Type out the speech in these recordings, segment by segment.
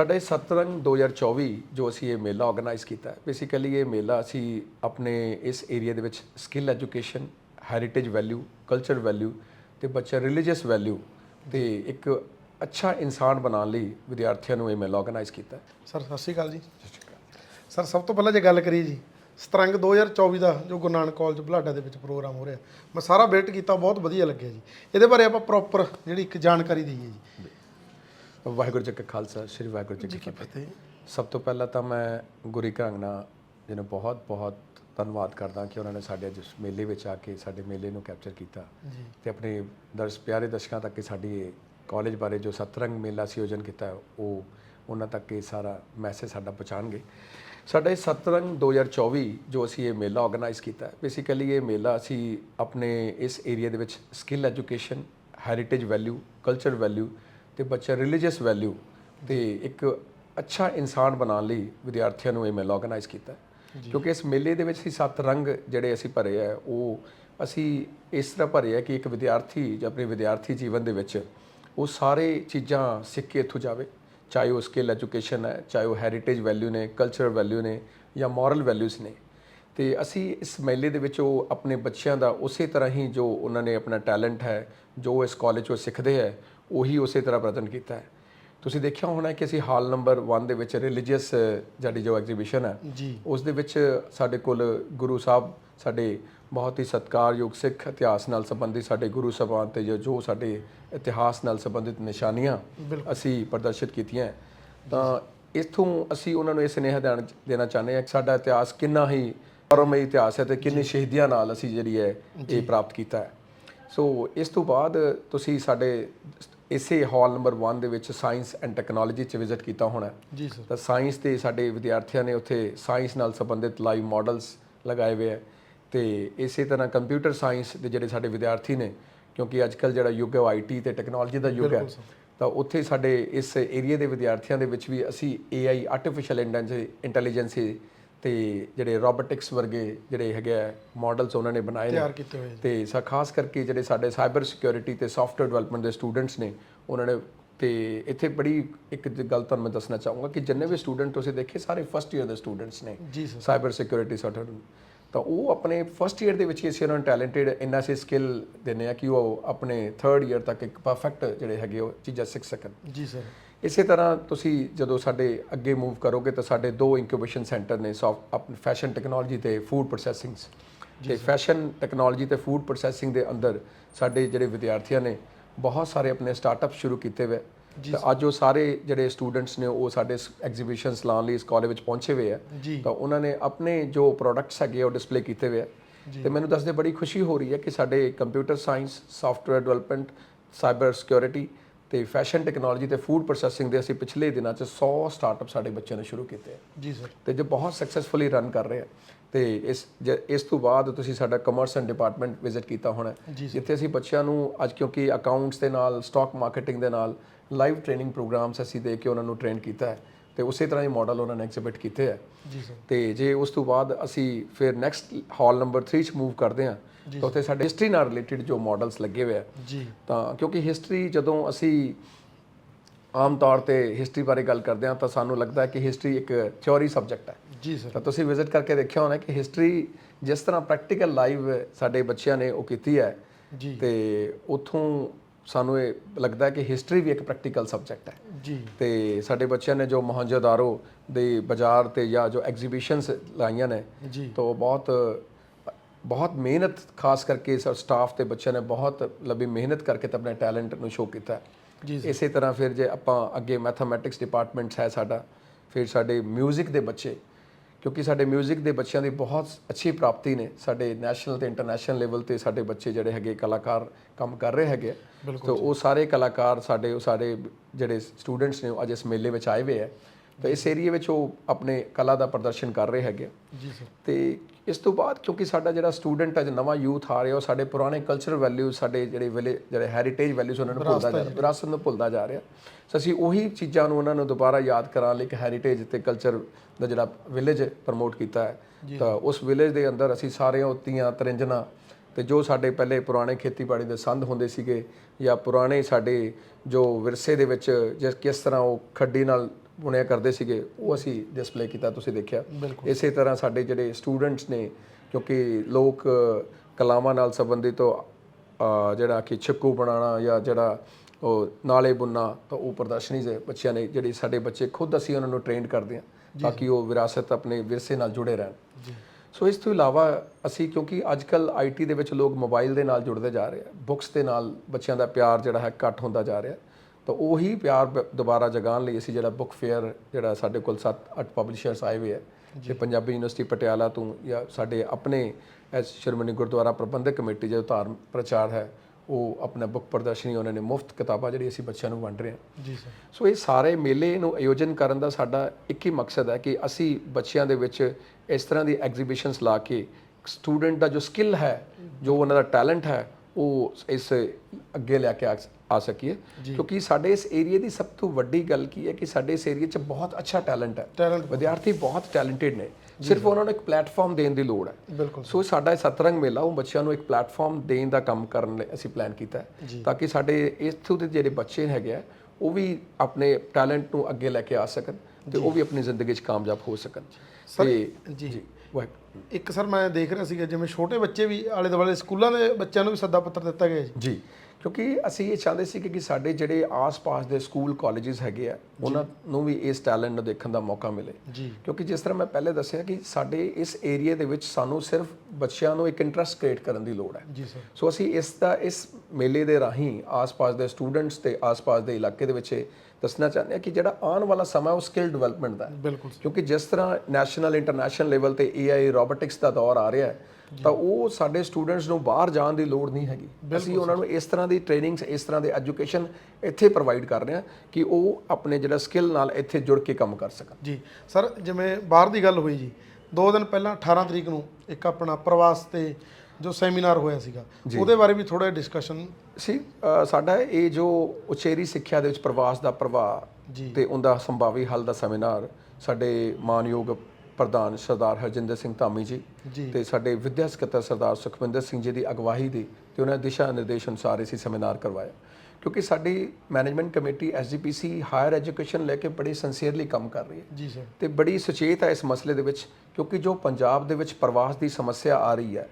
ਸਾਡਾ ਇਹ ਸਤਰੰਗ 2024 ਜੋ ਅਸੀਂ ਇਹ ਮੇਲਾ ਆਰਗੇਨਾਈਜ਼ ਕੀਤਾ ਹੈ ਬੇਸਿਕਲੀ ਇਹ ਮੇਲਾ ਅਸੀਂ ਆਪਣੇ ਇਸ ਏਰੀਆ ਦੇ ਵਿੱਚ skill education heritage value culture value ਤੇ ਬੱਚਾ ਰਿਲੀਜੀਅਸ ਵੈਲਿਊ ਤੇ ਇੱਕ ਅੱਛਾ ਇਨਸਾਨ ਬਣਾਉਣ ਲਈ ਵਿਦਿਆਰਥੀਆਂ ਨੂੰ ਇਹ ਮੇਲਾ ਆਰਗੇਨਾਈਜ਼ ਕੀਤਾ ਹੈ। ਸਰ ਸਤਿ ਸ਼੍ਰੀ ਅਕਾਲ ਜੀ। ਸਰ ਸਭ ਤੋਂ ਪਹਿਲਾਂ ਜੇ ਗੱਲ ਕਰੀਏ ਜੀ ਸਤਰੰਗ 2024 ਦਾ ਜੋ ਗੁਰੂ ਨਾਨਕ ਕਾਲਜ ਬੁਲਾਡਾ ਦੇ ਵਿੱਚ ਪ੍ਰੋਗਰਾਮ ਹੋ ਰਿਹਾ ਮੈਂ ਸਾਰਾ ਵਿਜ਼ਿਟ ਕੀਤਾ ਬਹੁਤ ਵਧੀਆ ਲੱਗਿਆ ਜੀ। ਇਹਦੇ ਬਾਰੇ ਆਪਾਂ ਪ੍ਰੋਪਰ ਜਿਹੜੀ ਇੱਕ ਜਾਣਕਾਰੀ ਦਈਏ ਜੀ। ਵਾਹਿਗੁਰੂ ਜੀ ਕਾ ਖਾਲਸਾ ਸ੍ਰੀ ਵਾਹਿਗੁਰੂ ਜੀ ਕੀ ਫਤਿਹ। ਸਭ ਤੋਂ ਪਹਿਲਾਂ ਤਾਂ ਮੈਂ ਗੁਰੀ ਘਰਾਂਗਣਾ ਜੀ ਨੂੰ ਬਹੁਤ ਬਹੁਤ ਧੰਨਵਾਦ ਕਰਦਾ ਕਿ ਉਹਨਾਂ ਨੇ ਸਾਡੇ ਅੱਜ ਇਸ ਮੇਲੇ ਵਿੱਚ ਆ ਕੇ ਸਾਡੇ ਮੇਲੇ ਨੂੰ ਕੈਪਚਰ ਕੀਤਾ ਤੇ ਆਪਣੇ ਦਰਸ ਪਿਆਰੇ ਦਰਸ਼ਕਾਂ ਤੱਕ ਸਾਡੀ ਕਾਲਜ ਬਾਰੇ ਜੋ ਸਤਰੰਗ ਮੇਲਾ ਸੀ ਆਯੋਜਨ ਕੀਤਾ ਉਹ ਉਹਨਾਂ ਤੱਕ ਇਹ ਸਾਰਾ ਮੈਸੇਜ ਸਾਡਾ ਪਹੁੰਚਾਣਗੇ। ਸਾਡਾ ਇਹ ਸਤਰੰਗ 2024 ਜੋ ਅਸੀਂ ਇਹ ਮੇਲਾ ਆਰਗੇਨਾਈਜ਼ ਕੀਤਾ ਬੇਸਿਕਲੀ ਇਹ ਮੇਲਾ ਅਸੀਂ ਆਪਣੇ ਇਸ ਏਰੀਆ ਦੇ ਵਿੱਚ skill education heritage value culture value ਤੇ ਬੱਚਾ ਰਿਲੀਜੀਅਸ ਵੈਲਿਊ ਤੇ ਇੱਕ ਅੱਛਾ ਇਨਸਾਨ ਬਣਾਉਣ ਲਈ ਵਿਦਿਆਰਥੀਆਂ ਨੂੰ ਇਹ ਮੇਲਾ ਆਰਗੇਨਾਈਜ਼ ਕੀਤਾ। ਕਿਉਂਕਿ ਇਸ ਮੇਲੇ ਦੇ ਵਿੱਚ ਅਸੀਂ ਸੱਤ ਰੰਗ ਜਿਹੜੇ ਅਸੀਂ ਭਰੇ ਆ ਉਹ ਅਸੀਂ ਇਸ ਤਰ੍ਹਾਂ ਭਰੇ ਆ ਕਿ ਇੱਕ ਵਿਦਿਆਰਥੀ ਜਾਂ ਆਪਣੇ ਵਿਦਿਆਰਥੀ ਜੀਵਨ ਦੇ ਵਿੱਚ ਉਹ ਸਾਰੇ ਚੀਜ਼ਾਂ ਸਿੱਖ ਕੇ ਇੱਥੋਂ ਜਾਵੇ। ਚਾਹੇ ਉਹ ਸਕਿੱਲ ਐਜੂਕੇਸ਼ਨ ਹੈ ਚਾਹੇ ਉਹ ਹੈਰੀਟੇਜ ਵੈਲਿਊ ਨੇ ਕਲਚਰਲ ਵੈਲਿਊ ਨੇ ਜਾਂ ਮੋਰਲ ਵੈਲਿਊਜ਼ ਨੇ। ਤੇ ਅਸੀਂ ਇਸ ਮੇਲੇ ਦੇ ਵਿੱਚ ਉਹ ਆਪਣੇ ਬੱਚਿਆਂ ਦਾ ਉਸੇ ਤਰ੍ਹਾਂ ਹੀ ਜੋ ਉਹਨਾਂ ਨੇ ਆਪਣਾ ਟੈਲੈਂਟ ਹੈ ਜੋ ਇਸ ਕਾਲਜ ਤੋਂ ਸਿੱਖਦੇ ਹੈ ਉਹੀ ਉਸੇ ਤਰ੍ਹਾਂ ਪ੍ਰਦਰਸ਼ਨ ਕੀਤਾ ਹੈ। ਤੁਸੀਂ ਦੇਖਿਆ ਹੋਣਾ ਕਿ ਅਸੀਂ ਹਾਲ ਨੰਬਰ 1 ਦੇ ਵਿੱਚ ਰਿਲੀਜੀਅਸ ਜਿਹੜੀ ਜੋ ਐਗਜ਼ੀਬਿਸ਼ਨ ਹੈ ਜੀ। ਉਸ ਦੇ ਵਿੱਚ ਸਾਡੇ ਕੋਲ ਗੁਰੂ ਸਾਹਿਬ ਸਾਡੇ ਬਹੁਤ ਹੀ ਸਤਿਕਾਰਯੋਗ ਸਿੱਖ ਇਤਿਹਾਸ ਨਾਲ ਸੰਬੰਧਿਤ ਸਾਡੇ ਗੁਰੂ ਸਾਹਿਬਾਨ ਤੇ ਜੋ- ਜੋ ਸਾਡੇ ਇਤਿਹਾਸ ਨਾਲ ਸੰਬੰਧਿਤ ਨਿਸ਼ਾਨੀਆਂ ਅਸੀਂ ਪ੍ਰਦਰਸ਼ਿਤ ਕੀਤੀਆਂ। ਤਾਂ ਇਥੋਂ ਅਸੀਂ ਉਹਨਾਂ ਨੂੰ ਇਹ ਸੁਨੇਹਾ ਦੇਣ- ਦੇਣਾ ਚਾਹੁੰਦੇ ਹਾਂ ਕਿ ਸਾਡਾ ਇਤਿਹਾਸ ਕਿੰਨਾ ਹੀ ਪਰਮਈ ਇਤਿਹਾਸ ਹੈ ਤੇ ਕਿੰਨੀ ਸ਼ਹੀਦੀਆਂ ਨਾਲ ਅਸੀਂ ਜਿਹੜੀ ਹੈ ਇਹ ਪ੍ਰਾਪਤ ਕੀਤਾ ਹੈ। ਸੋ ਇਸ ਤੋਂ ਬਾਅਦ ਤੁਸੀਂ ਸਾਡੇ ਇਸੇ ਹਾਲ ਨੰਬਰ 1 ਦੇ ਵਿੱਚ ਸਾਇੰਸ ਐਂਡ ਟੈਕਨੋਲੋਜੀ ਚ ਵਿਜ਼ਿਟ ਕੀਤਾ ਹੋਣਾ। ਜੀ ਸਰ ਤਾਂ ਸਾਇੰਸ ਦੇ ਸਾਡੇ ਵਿਦਿਆਰਥੀਆਂ ਨੇ ਉੱਥੇ ਸਾਇੰਸ ਨਾਲ ਸੰਬੰਧਿਤ ਲਾਈਵ ਮਾਡਲਸ ਲਗਾਏ ਹੋਏ ਹੈ ਤੇ ਇਸੇ ਤਰ੍ਹਾਂ ਕੰਪਿਊਟਰ ਸਾਇੰਸ ਦੇ ਜਿਹੜੇ ਸਾਡੇ ਵਿਦਿਆਰਥੀ ਨੇ ਕਿਉਂਕਿ ਅੱਜ ਕੱਲ ਜਿਹੜਾ ਯੁੱਗ ਹੈ ਆਈਟੀ ਤੇ ਟੈਕਨੋਲੋਜੀ ਦਾ ਯੁੱਗ ਹੈ ਤਾਂ ਉੱਥੇ ਸਾਡੇ ਇਸ ਏਰੀਆ ਦੇ ਵਿਦਿਆਰਥੀਆਂ ਦੇ ਵਿੱਚ ਵੀ ਅਸੀਂ AI ਆਰਟੀਫੀਸ਼ੀਅਲ ਇੰਟੈਲੀਜੈਂਸ ਤੇ ਜਿਹੜੇ ਰੋਬੋਟਿਕਸ ਵਰਗੇ ਜਿਹੜੇ ਹੈਗੇ ਮਾਡਲਸ ਉਹਨਾਂ ਨੇ ਬਣਾਏ ਨੇ। ਤਿਆਰ ਕੀਤੇ ਹੋਏ ਤੇ ਸਾ ਖਾਸ ਕਰਕੇ ਜਿਹੜੇ ਸਾਡੇ ਸਾਈਬਰ ਸਿਕਿਉਰਿਟੀ ਤੇ ਸੌਫਟਵੇਅਰ ਡਿਵੈਲਪਮੈਂਟ ਦੇ ਸਟੂਡੈਂਟਸ ਨੇ ਉਹਨਾਂ ਨੇ ਤੇ ਇੱਥੇ ਬੜੀ ਇੱਕ ਗੱਲ ਤੁਹਾਨੂੰ ਮੈਂ ਦੱਸਣਾ ਚਾਹੂੰਗਾ ਕਿ ਜਿੰਨੇ ਵੀ ਸਟੂਡੈਂਟ ਤੁਸੀਂ ਦੇਖੇ ਸਾਰੇ ਫਸਟ ਈਅਰ ਦੇ ਸਟੂਡੈਂਟਸ ਨੇ ਸਾਈਬਰ ਸਿਕਿਉਰਿਟੀ ਸੌਫਟਵੇਅਰ ਤਾਂ ਉਹ ਆਪਣੇ ਫਸਟ ਈਅਰ ਦੇ ਵਿੱਚ ਹੀ ਅਸੀਂ ਉਹਨਾਂ ਨੂੰ ਟੈਲੈਂਟਡ ਇੰਨਾ ਸੀ ਸਕਿੱਲ ਦਿੰਦੇ ਆ ਕਿ ਉਹ ਆਪਣੇ ਥਰਡ ਈਅਰ ਤੱਕ ਇੱਕ ਪਰਫੈਕਟ ਜਿਹੜੇ ਹੈਗੇ ਉਹ ਚੀਜ਼ਾਂ ਸਿੱਖ ਸਕਣ। ਜੀ ਸਰ ਇਸੇ ਤਰ੍ਹਾਂ ਤੁਸੀਂ ਜਦੋਂ ਸਾਡੇ ਅੱਗੇ ਮੂਵ ਕਰੋਗੇ ਤਾਂ ਸਾਡੇ ਦੋ ਇਨਕਿਊਬੇਸ਼ਨ ਸੈਂਟਰ ਨੇ ਸੌਫਟ ਫੈਸ਼ਨ ਟੈਕਨੋਲੋਜੀ ਤੇ ਫੂਡ ਪ੍ਰੋਸੈਸਿੰਗਸ ਤੇ ਫੈਸ਼ਨ ਟੈਕਨੋਲੋਜੀ ਤੇ ਫੂਡ ਪ੍ਰੋਸੈਸਿੰਗ ਦੇ ਅੰਦਰ ਸਾਡੇ ਜਿਹੜੇ ਵਿਦਿਆਰਥੀਆਂ ਨੇ ਬਹੁਤ ਸਾਰੇ ਆਪਣੇ ਸਟਾਰਟਅਪ ਸ਼ੁਰੂ ਕੀਤੇ ਹੋਏ ਤੇ ਅੱਜ ਉਹ ਸਾਰੇ ਜਿਹੜੇ ਸਟੂਡੈਂਟਸ ਨੇ ਉਹ ਸਾਡੇ ਐਗਜ਼ੀਬਿਸ਼ਨਸ ਲਾਉਣ ਲਈ ਇਸ ਕਾਲਜ ਵਿੱਚ ਪਹੁੰਚੇ ਹੋਏ ਆ। ਤਾਂ ਉਹਨਾਂ ਨੇ ਆਪਣੇ ਜੋ ਪ੍ਰੋਡਕਟਸ ਹੈਗੇ ਉਹ ਡਿਸਪਲੇ ਕੀਤੇ ਹੋਏ ਆ। ਤੇ ਮੈਨੂੰ ਦੱਸਦੇ ਬੜੀ ਖੁਸ਼ੀ ਹੋ ਰਹੀ ਹੈ ਕਿ ਸਾਡੇ computer science software development cyber security ਤੇ ਫੈਸ਼ਨ ਟੈਕਨੋਲੋਜੀ ਤੇ ਫੂਡ ਪ੍ਰੋਸੈਸਿੰਗ ਦੇ ਅਸੀਂ ਪਿਛਲੇ ਦਿਨਾਂ 'ਚ 100 ਸਟਾਰਟਅਪ ਸਾਡੇ ਬੱਚਿਆਂ ਨੇ ਸ਼ੁਰੂ ਕੀਤੇ ਆ। ਜੀ ਸਰ। ਤੇ ਜੋ ਬਹੁਤ ਸਕਸੈਸਫੁਲੀ ਰਨ ਕਰ ਰਹੇ ਆ ਤੇ ਇਸ ਇਸ ਤੋਂ ਬਾਅਦ ਤੁਸੀਂ ਸਾਡਾ ਕਮਰਸ ਐਂਡ ਡਿਪਾਰਟਮੈਂਟ ਵਿਜ਼ਿਟ ਕੀਤਾ ਹੋਣਾ ਜਿੱਥੇ ਅਸੀਂ ਬੱਚਿਆਂ ਨੂੰ ਅੱਜ ਕਿਉਂਕਿ ਅਕਾਊਂਟਸ ਦੇ ਨਾਲ ਸਟਾਕ ਮਾਰਕੀਟਿੰਗ ਦੇ ਨਾਲ ਲਾਈਵ ਟ੍ਰੇਨਿੰਗ ਪ੍ਰੋਗਰਾਮਸ ਅਸੀਂ ਦੇ ਕੇ ਉਹਨਾਂ ਨੂੰ ਟ੍ਰੇਨ ਕੀਤਾ ਹੈ। ਤੇ ਉਸੇ ਤਰ੍ਹਾਂ ਹੀ ਮਾਡਲ ਉਹਨਾਂ ਨੇ ਐਗਜ਼ਿਬਿਟ ਕੀਤੇ ਹੈ ਜੀ ਸਰ। ਤੇ ਜੇ ਉਸ ਤੋਂ ਬਾਅਦ ਅਸੀਂ ਫਿਰ ਨੈਕਸਟ ਹਾਲ ਨੰਬਰ 3 ਚ ਮੂਵ ਕਰਦੇ ਹਾਂ ਤਾਂ ਉੱਥੇ ਸਾਡੇ ਹਿਸਟਰੀ ਨਾਲ ਰਿਲੇਟਡ ਜੋ ਮਾਡਲਸ ਲੱਗੇ ਹੋਏ ਆ ਜੀ। ਤਾਂ ਕਿਉਂਕਿ ਹਿਸਟਰੀ ਜਦੋਂ ਅਸੀਂ ਆਮ ਤੌਰ ਤੇ ਹਿਸਟਰੀ ਬਾਰੇ ਗੱਲ ਕਰਦੇ ਹਾਂ ਤਾਂ ਸਾਨੂੰ ਲੱਗਦਾ ਹੈ ਕਿ ਹਿਸਟਰੀ ਇੱਕ ਥਿਉਰੀ ਸਬਜੈਕਟ ਹੈ। ਜੀ ਸਰ ਤਾਂ ਤੁਸੀਂ ਵਿਜ਼ਿਟ ਕਰਕੇ ਦੇਖਿਆ ਹੋਣਾ ਕਿ ਹਿਸਟਰੀ ਜਿਸ ਤਰ੍ਹਾਂ ਪ੍ਰੈਕਟੀਕਲ ਲਾਈਵ ਸਾਡੇ ਬੱਚਿਆਂ ਨੇ ਉਹ ਕੀਤੀ ਹੈ ਜੀ। ਤੇ ਉਥੋਂ ਸਾਨੂੰ ਇਹ ਲੱਗਦਾ ਹੈ ਕਿ ਹਿਸਟਰੀ ਵੀ ਇੱਕ ਪ੍ਰੈਕਟੀਕਲ ਸਬਜੈਕਟ ਹੈ। ਜੀ। ਤੇ ਸਾਡੇ ਬੱਚਿਆਂ ਨੇ ਜੋ ਮੋਹਨਜੋਦਾਰੋ ਦੇ ਬਾਜ਼ਾਰ ਤੇ ਜਾਂ ਜੋ ਐਗਜ਼ੀਬਿਸ਼ਨਸ ਲਾਈਆਂ ਨੇ ਜੀ। ਤਾਂ ਉਹ ਬਹੁਤ ਬਹੁਤ ਮਿਹਨਤ ਖਾਸ ਕਰਕੇ ਸਟਾਫ ਤੇ ਬੱਚਿਆਂ ਨੇ ਬਹੁਤ ਲੰਬੀ ਮਿਹਨਤ ਕਰਕੇ ਤਾਂ ਆਪਣੇ ਟੈਲੈਂਟ ਨੂੰ ਸ਼ੋਅ ਕੀਤਾ ਹੈ। ਜੀ ਇਸੇ ਤਰ੍ਹਾਂ ਫਿਰ ਜੇ ਆਪਾਂ ਅੱਗੇ ਮੈਥਮੈਟਿਕਸ ਡਿਪਾਰਟਮੈਂਟਸ ਹੈ ਸਾਡਾ ਫਿਰ ਸਾਡੇ 뮤직 ਦੇ ਬੱਚੇ ਕਿਉਂਕਿ ਸਾਡੇ 뮤직 ਦੇ ਬੱਚਿਆਂ ਦੀ ਬਹੁਤ ਅੱਛੀ ਪ੍ਰਾਪਤੀ ਨੇ ਸਾਡੇ ਨੈਸ਼ਨਲ ਤੇ ਇੰਟਰਨੈਸ਼ਨਲ ਲੈਵਲ ਤੇ ਸਾਡੇ ਬੱਚੇ ਜਿਹੜੇ ਹੈਗੇ ਕਲਾਕਾਰ ਕੰਮ ਕਰ ਰਹੇ ਹੈਗੇ ਆ। ਤਾਂ ਉਹ ਸਾਰੇ ਕਲਾਕਾਰ ਸਾਡੇ ਉਹ ਸਾਡੇ ਜਿਹੜੇ ਸਟੂਡੈਂਟਸ ਨੇ ਉਹ ਅੱਜ ਇਸ ਮੇਲੇ ਵਿੱਚ ਆਏ ਹੋਏ ਆ ਤਾਂ ਇਸ ਏਰੀਏ ਵਿੱਚ ਉਹ ਆਪਣੇ ਕਲਾ ਦਾ ਪ੍ਰਦਰਸ਼ਨ ਕਰ ਰਹੇ ਹੈਗੇ। ਜੀ ਸਰ। ਤੇ ਇਸ ਤੋਂ ਬਾਅਦ ਕਿਉਂਕਿ ਸਾਡਾ ਜਿਹੜਾ ਸਟੂਡੈਂਟ ਹੈ ਜੋ ਨਵਾਂ ਯੂਥ ਆ ਰਿਹਾ ਉਹ ਸਾਡੇ ਪੁਰਾਣੇ ਕਲਚਰਲ ਵੈਲਿਊ ਸਾਡੇ ਜਿਹੜੇ ਵਿਲੇ ਜਿਹੜੇ ਹੈਰੀਟੇਜ ਵੈਲਿਊਜ਼ ਉਹਨਾਂ ਨੂੰ ਭੁੱਲਦਾ ਜਾ ਰਿਹਾ। ਵਿਰਾਸਤ ਨੂੰ ਭੁੱਲਦਾ ਜਾ ਰਿਹਾ। ਸੋ ਅਸੀਂ ਉਹੀ ਚੀਜ਼ਾਂ ਨੂੰ ਉਹਨਾਂ ਨੂੰ ਦੁਬਾਰਾ ਯਾਦ ਕਰਾਉਣ ਲਈ ਇੱਕ ਹੈਰੀਟੇਜ ਤੇ ਕਲਚਰ ਦਾ ਜਿਹੜਾ ਵਿਲੇਜ ਪ੍ਰਮੋਟ ਕੀਤਾ ਹੈ। ਤਾਂ ਉਸ ਵਿਲੇਜ ਦੇ ਅੰਦਰ ਅਸੀਂ ਸਾਰੇ ਉਹ ਤੀਆਂ ਤਰਿੰਜਣਾ ਤੇ ਜੋ ਸਾਡੇ ਪਹਿਲੇ ਪੁਰਾਣੇ ਖੇਤੀਬਾੜੀ ਦੇ ਸੰਦ ਹੁੰਦੇ ਸੀਗੇ ਜਾਂ ਪੁਰਾਣੇ ਸਾਡੇ ਜੋ ਵਿਰਸੇ ਦੇ ਵਿੱਚ ਜਿਸ ਕਿਸ ਤਰ੍ਹਾਂ ਉਹ ਖੱਡੀ ਨਾਲ ਬੁਣਿਆ ਕਰਦੇ ਸੀਗੇ ਉਹ ਅਸੀਂ ਡਿਸਪਲੇ ਕੀਤਾ ਤੁਸੀਂ ਦੇਖਿਆ। ਇਸੇ ਤਰ੍ਹਾਂ ਸਾਡੇ ਜਿਹੜੇ ਸਟੂਡੈਂਟਸ ਨੇ ਕਿਉਂਕਿ ਲੋਕ ਕਲਾਵਾਂ ਨਾਲ ਸੰਬੰਧਿਤ ਜਿਹੜਾ ਕਿ ਛੱਕੂ ਬਣਾਉਣਾ ਜਾਂ ਜਿਹੜਾ ਉਹ ਨਾਲੇ ਬੁੰਨਾ ਤਾਂ ਉਹ ਪ੍ਰਦਰਸ਼ਨੀ ਦੇ ਬੱਚਿਆਂ ਨੇ ਜਿਹੜੀ ਸਾਡੇ ਬੱਚੇ ਖੁਦ ਅਸੀਂ ਉਹਨਾਂ ਨੂੰ ਟ੍ਰੇਨਡ ਕਰਦੇ ਹਾਂ ਤਾਂ ਕਿ ਉਹ ਵਿਰਾਸਤ ਆਪਣੇ ਵਿਰਸੇ ਨਾਲ ਜੁੜੇ ਰਹਿਣ। ਸੋ ਇਸ ਤੋਂ ਇਲਾਵਾ ਅਸੀਂ ਕਿਉਂਕਿ ਅੱਜ ਕੱਲ ਆਈਟੀ ਦੇ ਵਿੱਚ ਲੋਕ ਮੋਬਾਈਲ ਦੇ ਨਾਲ ਜੁੜਦੇ ਜਾ ਰਹੇ ਆ ਬੁੱਕਸ ਦੇ ਨਾਲ ਬੱਚਿਆਂ ਦਾ ਪਿਆਰ ਜਿਹੜਾ ਹੈ ਘੱਟ ਹੁੰਦਾ ਜਾ ਰਿਹਾ। ਤਾਂ ਉਹੀ ਪਿਆਰ ਦੁਬਾਰਾ ਜਗਾਉਣ ਲਈ ਅਸੀਂ ਜਿਹੜਾ ਬੁੱਕ ਫੇਅਰ ਜਿਹੜਾ ਸਾਡੇ ਕੋਲ 7-8 ਪਬਲਿਸ਼ਰਸ ਆਏ ਹੋਏ ਆ ਤੇ ਪੰਜਾਬੀ ਯੂਨੀਵਰਸਿਟੀ ਪਟਿਆਲਾ ਤੋਂ ਜਾਂ ਸਾਡੇ ਆਪਣੇ ਐਸ ਸ਼੍ਰੋਮਣੀ ਗੁਰਦੁਆਰਾ ਪ੍ਰਬੰਧਕ ਕਮੇਟੀ ਜੋ ਧਾਰਮ ਪ੍ਰਚਾਰ ਹੈ ਉਹ ਆਪਣਾ ਬੁੱਕ ਪ੍ਰਦਰਸ਼ਨੀ ਉਹਨਾਂ ਨੇ ਮੁਫਤ ਕਿਤਾਬਾਂ ਜਿਹੜੀ ਅਸੀਂ ਬੱਚਿਆਂ ਨੂੰ ਵੰਡ ਰਹੇ ਹਾਂ। ਜੀ ਸਰ। ਸੋ ਇਹ ਸਾਰੇ ਮੇਲੇ ਨੂੰ ਆਯੋਜਨ ਕਰਨ ਦਾ ਸਾਡਾ ਇੱਕ ਹੀ ਮਕਸਦ ਹੈ ਕਿ ਅਸੀਂ ਬੱਚਿਆਂ ਦੇ ਵਿੱਚ ਇਸ ਤਰ੍ਹਾਂ ਦੀ ਐਗਜ਼ੀਬਿਸ਼ਨਸ ਲਾ ਕੇ ਸਟੂਡੈਂਟ ਦਾ ਜੋ ਸਕਿੱਲ ਹੈ ਜੋ ਉਹਨਾਂ ਦਾ ਟੈਲੈਂਟ ਹੈ ਉਹ ਇਸ ਅੱਗੇ ਲੈ ਕੇ ਆ ਆ ਸਕੀਏ। ਕਿਉਂਕਿ ਸਾਡੇ ਇਸ ਏਰੀਆ ਦੀ ਸਭ ਤੋਂ ਵੱਡੀ ਗੱਲ ਕੀ ਹੈ ਕਿ ਸਾਡੇ ਇਸ ਏਰੀਆ 'ਚ ਬਹੁਤ ਅੱਛਾ ਟੈਲੈਂਟ ਹੈ। ਟੈਲੈਂਟ ਵਿਦਿਆਰਥੀ ਬਹੁਤ ਟੈਲੈਂਟਡ ਨੇ। ਸਿਰਫ ਉਹਨਾਂ ਨੂੰ ਇੱਕ ਪਲੇਟਫਾਰਮ ਦੇਣ ਦੀ ਲੋੜ ਹੈ। ਸੋ ਸਾਡਾ ਇਹ ਸਤਰੰਗ ਮੇਲਾ ਉਹ ਬੱਚਿਆਂ ਨੂੰ ਇੱਕ ਪਲੇਟਫਾਰਮ ਦੇਣ ਦਾ ਕੰਮ ਕਰਨ ਲਈ ਅਸੀਂ ਪਲਾਨ ਕੀਤਾ ਤਾਂ ਕਿ ਸਾਡੇ ਇੱਥੋਂ ਦੇ ਜਿਹੜੇ ਬੱਚੇ ਹੈਗੇ ਆ ਉਹ ਵੀ ਆਪਣੇ ਟੈਲੈਂਟ ਨੂੰ ਅੱਗੇ ਲੈ ਕੇ ਆ ਸਕਣ ਤੇ ਉਹ ਵੀ ਆਪਣੀ ਜ਼ਿੰਦਗੀ 'ਚ ਕਾਮਯਾਬ ਹੋ ਸਕਣ। ਤੇ ਜੀ। ਇੱਕ ਸਰ ਮੈਂ ਦੇਖ ਰਿਹਾ ਸੀਗਾ ਜਿਵੇਂ ਛੋਟੇ ਬੱਚੇ ਵੀ ਆਲੇ ਦੁਆਲੇ ਸਕੂਲਾਂ ਦੇ ਬੱਚਿਆਂ ਨੂੰ ਵੀ ਸੱਦਾ ਪੱਤਰ ਦਿੱਤਾ ਗਿਆ ਜੀ। ਜੀ। ਕਿਉਂਕਿ ਅਸੀਂ ਇਹ ਚਾਹੁੰਦੇ ਸੀ ਕਿ ਸਾਡੇ ਜਿਹੜੇ ਆਸ-ਪਾਸ ਦੇ ਸਕੂਲ ਕਾਲਜਸ ਹੈਗੇ ਆ ਉਹਨਾਂ ਨੂੰ ਵੀ ਇਸ ਟੈਲੈਂਟ ਨੂੰ ਦੇਖਣ ਦਾ ਮੌਕਾ ਮਿਲੇ। ਜੀ। ਕਿਉਂਕਿ ਜਿਸ ਤਰ੍ਹਾਂ ਮੈਂ ਪਹਿਲੇ ਦੱਸਿਆ ਕਿ ਸਾਡੇ ਇਸ ਏਰੀਆ ਦੇ ਵਿੱਚ ਸਾਨੂੰ ਸਿਰਫ ਬੱਚਿਆਂ ਨੂੰ ਇੱਕ ਇੰਟਰਸਟ ਕ੍ਰੀਏਟ ਕਰਨ ਦੀ ਲੋੜ ਹੈ। ਜੀ ਸਰ। ਸੋ ਅਸੀਂ ਇਸ ਦਾ ਇਸ ਮੇਲੇ ਦੇ ਰਾਹੀਂ ਆਸ-ਪਾਸ ਦੇ ਸਟੂਡੈਂਟਸ ਤੇ ਆਸ-ਪਾਸ ਦੇ ਇਲਾਕੇ ਦੇ ਵਿੱਚ ਦੱਸਣਾ ਚਾਹੁੰਦੇ ਹਾਂ ਕਿ ਜਿਹੜਾ ਆਉਣ ਵਾਲਾ ਸਮਾਂ ਉਹ ਸਕਿੱਲ ਡਿਵੈਲਪਮੈਂਟ ਦਾ ਹੈ। ਬਿਲਕੁਲ ਕਿਉਂਕਿ ਜਿਸ ਤਰ੍ਹਾਂ ਨੈਸ਼ਨਲ ਇੰਟਰਨੈਸ਼ਨਲ ਲੈਵਲ ਤੇ AI ਰੋਬੋਟਿਕਸ ਦਾ ਦੌਰ ਆ ਰਿਹਾ ਹੈ ਤਾਂ ਉਹ ਸਾਡੇ ਸਟੂਡੈਂਟਸ ਨੂੰ ਬਾਹਰ ਜਾਣ ਦੀ ਲੋੜ ਨਹੀਂ ਹੈਗੀ। ਅਸੀਂ ਉਹਨਾਂ ਨੂੰ ਇਸ ਤਰ੍ਹਾਂ ਦੀ ਟ੍ਰੇਨਿੰਗਸ ਇਸ ਤਰ੍ਹਾਂ ਦੀ ਐਜੂਕੇਸ਼ਨ ਇੱਥੇ ਪ੍ਰੋਵਾਈਡ ਕਰ ਰਹੇ ਹਾਂ ਕਿ ਉਹ ਆਪਣੇ ਜਿਹੜਾ ਸਕਿੱਲ ਨਾਲ ਇੱਥੇ ਜੁੜ ਕੇ ਕੰਮ ਕਰ ਸਕਣ। ਜੀ। ਸਰ ਜਿਵੇਂ ਬਾਹਰ ਦੀ ਗੱਲ ਹੋਈ ਜੀ ਦੋ ਦਿਨ ਪਹਿਲਾਂ 18 ਤਰੀਕ ਨੂੰ ਇੱਕ ਆਪਣਾ ਪ੍ਰਵਾਸ ਤੇ ਜੋ ਸੈਮੀਨਾਰ ਹੋਇਆ ਸੀਗਾ ਉਹਦੇ ਬਾਰੇ ਵੀ ਥੋੜਾ ਡਿਸਕਸ਼ਨ ਸੀ ਸਾਡਾ ਇਹ ਜੋ ਉਚੇਰੀ ਸਿੱਖਿਆ ਦੇ ਵਿੱਚ ਪ੍ਰਵਾਸ ਦਾ ਪ੍ਰਭਾਵ। ਤੇ ਉਹਦਾ ਸੰਭਾਵੀ ਹੱਲ ਦਾ ਸੈਮੀਨਾਰ ਸਾਡੇ ਮਾਨਯੋਗ ਪ੍ਰਧਾਨ ਸਰਦਾਰ ਹਰਜਿੰਦਰ ਸਿੰਘ ਧਾਮੀ ਜੀ। ਤੇ ਸਾਡੇ ਵਿਦਿਆ ਸਕੱਤਰ ਸਰਦਾਰ ਸੁਖਵਿੰਦਰ ਸਿੰਘ ਜੀ ਦੀ ਅਗਵਾਈ ਦੀ ਤੇ ਉਹਨਾਂ ਦੇ ਦਿਸ਼ਾ ਨਿਰਦੇਸ਼ ਅਨੁਸਾਰ ਅਸੀਂ ਸੈਮੀਨਾਰ ਕਰਵਾਇਆ। ਕਿਉਂਕਿ ਸਾਡੀ management committee SGPC higher education ਲੈ ਕੇ ਬੜੀ ਸਿੰਸੀਅਰਲੀ ਕੰਮ ਕਰ ਰਹੀ ਹੈ। ਜੀ ਸਰ। ਤੇ ਬੜੀ ਸੁਚੇਤ ਹੈ ਇਸ ਮਸਲੇ ਦੇ ਵਿੱਚ ਕਿਉਂਕਿ ਜੋ ਪੰਜਾਬ ਦੇ ਵਿੱਚ ਪ੍ਰਵਾਸ ਦੀ ਸਮੱਸਿਆ ਆ ਰਹੀ ਹੈ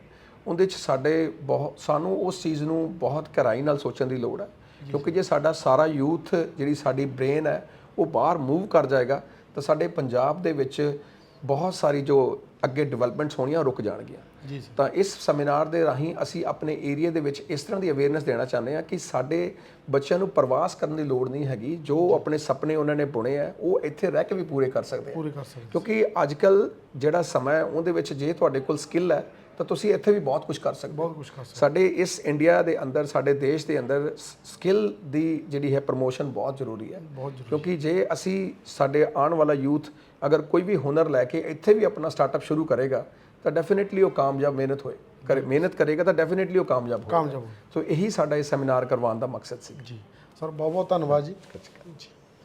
ਉਹਦੇ ਵਿੱਚ ਸਾਡੇ ਬਹੁਤ ਸਾਨੂੰ ਉਸ ਚੀਜ਼ ਨੂੰ ਬਹੁਤ ਗਹਿਰਾਈ ਨਾਲ ਸੋਚਣ ਦੀ ਲੋੜ ਹੈ। ਕਿਉਂਕਿ ਜੇ ਸਾਡਾ ਸਾਰਾ ਯੂਥ ਜਿਹੜੀ ਸਾਡੀ ਬ੍ਰੇਨ ਹੈ ਉਹ ਬਾਹਰ ਮੂਵ ਕਰ ਜਾਏਗਾ ਤਾਂ ਸਾਡੇ ਪੰਜਾਬ ਦੇ ਵਿੱਚ ਬਹੁਤ ਸਾਰੀ ਜੋ ਅੱਗੇ ਡਿਵੈਲਪਮੈਂਟਸ ਹੋਣੀਆਂ ਰੁਕ ਜਾਣਗੀਆਂ। ਜੀ ਤਾਂ ਇਸ ਸੈਮੀਨਾਰ ਦੇ ਰਾਹੀਂ ਅਸੀਂ ਆਪਣੇ ਏਰੀਆ ਦੇ ਵਿੱਚ ਇਸ ਤਰ੍ਹਾਂ ਦੀ ਅਵੇਅਰਨੈਸ ਦੇਣਾ ਚਾਹੁੰਦੇ ਹਾਂ ਕਿ ਸਾਡੇ ਬੱਚਿਆਂ ਨੂੰ ਪ੍ਰਵਾਸ ਕਰਨ ਦੀ ਲੋੜ ਨਹੀਂ ਹੈਗੀ। ਜੋ ਆਪਣੇ ਸੁਪਨੇ ਉਹਨਾਂ ਨੇ ਬੁਣੇ ਆ ਉਹ ਇੱਥੇ ਰਹਿ ਕੇ ਵੀ ਪੂਰੇ ਕਰ ਸਕਦੇ ਆ। ਪੂਰੀ ਕਰ ਸਕਦੇ ਕਿਉਂਕਿ ਅੱਜ ਕੱਲ ਜਿਹੜਾ ਸਮਾਂ ਹੈ ਉਹਦੇ ਵਿੱਚ ਜੇ ਤੁਹਾਡੇ ਕੋਲ ਸਕਿੱਲ ਹੈ ਤਾਂ ਤੁਸੀਂ ਇੱਥੇ ਵੀ ਬਹੁਤ ਕੁਝ ਕਰ ਸਕਦੇ ਬਹੁਤ ਕੁਝ ਕਰ ਸਕਦੇ। ਸਾਡੇ ਇਸ ਇੰਡੀਆ ਦੇ ਅੰਦਰ ਸਾਡੇ ਦੇਸ਼ ਦੇ ਅੰਦਰ ਸਕਿੱਲ ਦੀ ਜਿਹੜੀ ਹੈ ਪ੍ਰਮੋਸ਼ਨ ਬਹੁਤ ਜ਼ਰੂਰੀ ਹੈ। ਕਿਉਂਕਿ ਜੇ ਅਸੀਂ ਸਾਡੇ ਆਉਣ ਵਾਲਾ ਯੂਥ ਅਗਰ ਕੋਈ ਵੀ ਹੁਨਰ ਲੈ ਕੇ ਇੱਥੇ ਵੀ ਆਪਣਾ ਸਟਾਰਟਅਪ ਸ਼ੁਰੂ ਕਰੇਗਾ ਤਾਂ ਡੈਫੀਨਿਟਲੀ ਉਹ ਕਾਮਯਾਬ ਮਿਹਨਤ ਹੋਏ। ਕਰੇ ਮਿਹਨਤ ਕਰੇਗਾ ਤਾਂ ਡੈਫੀਨਿਟਲੀ ਉਹ ਕਾਮਯਾਬ ਹੋਏਗਾ। ਕਾਮਯਾਬ ਸੋ ਇਹੀ ਸਾਡਾ ਇਹ ਸੈਮੀਨਾਰ ਕਰਵਾਉਣ ਦਾ ਮਕਸਦ ਸੀ। ਜੀ। ਸਰ ਬਹੁਤ ਬਹੁਤ ਧੰਨਵਾਦ ਜੀ। ਜੀ।